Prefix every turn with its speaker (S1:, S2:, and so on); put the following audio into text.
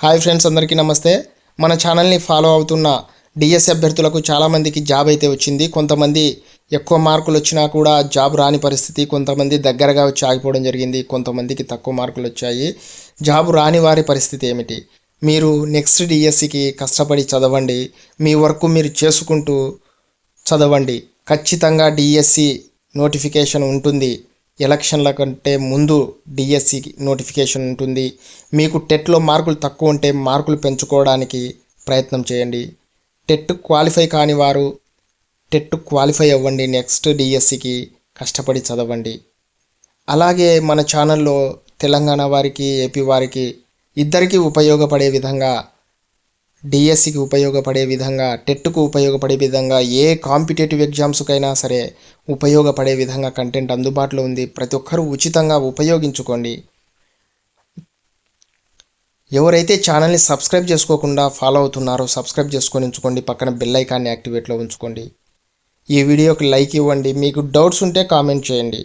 S1: Hi friends అందరికీ నమస్తే. మన ఛానల్ని ఫాలో అవుతున్న డిఎస్ అభ్యర్థులకు చాలామందికి జాబ్ అయితే వచ్చింది. కొంతమంది ఎక్కువ మార్కులు వచ్చినా కూడా జాబ్ రాని పరిస్థితి కొంతమంది దగ్గరగా వచ్చి ఆగిపోవడం జరిగింది కొంతమందికి తక్కువ మార్కులు వచ్చాయి. జాబ్ రాని వారి పరిస్థితి ఏమిటి? మీరు నెక్స్ట్ డిఎస్సికి కష్టపడి చదవండి మీ వర్క్ మీరు చేసుకుంటూ చదవండి. ఖచ్చితంగా డిఎస్సి నోటిఫికేషన్ ఉంటుంది. ఎలక్షన్ల కంటే ముందు డిఎస్సి నోటిఫికేషన్ ఉంటుంది. మీకు టెట్లో మార్కులు తక్కువ ఉంటే మార్కులు పెంచుకోవడానికి ప్రయత్నం చేయండి. టెట్ క్వాలిఫై కాని వారు టెట్ క్వాలిఫై అవ్వండి. నెక్స్ట్ డిఎస్సికి కష్టపడి చదవండి. అలాగే మన ఛానల్లో తెలంగాణ వారికి ఏపీ వారికి ఇద్దరికీ ఉపయోగపడే విధంగా డిఎస్సికి ఉపయోగపడే విధంగా టెట్కు ఉపయోగపడే విధంగా ఏ కాంపిటేటివ్ ఎగ్జామ్స్కైనా సరే ఉపయోగపడే విధంగా కంటెంట్ అందుబాటులో ఉంది. ప్రతి ఒక్కరూ ఉచితంగా ఉపయోగించుకోండి. ఎవరైతే ఛానల్ని సబ్స్క్రైబ్ చేసుకోకుండా ఫాలో అవుతున్నారో సబ్స్క్రైబ్ చేసుకొని ఉంచుకోండి పక్కన బెల్ ఐకాన్ని యాక్టివేట్లో ఉంచుకోండి. ఈ వీడియోకి లైక్ ఇవ్వండి. మీకు డౌట్స్ ఉంటే కామెంట్ చేయండి.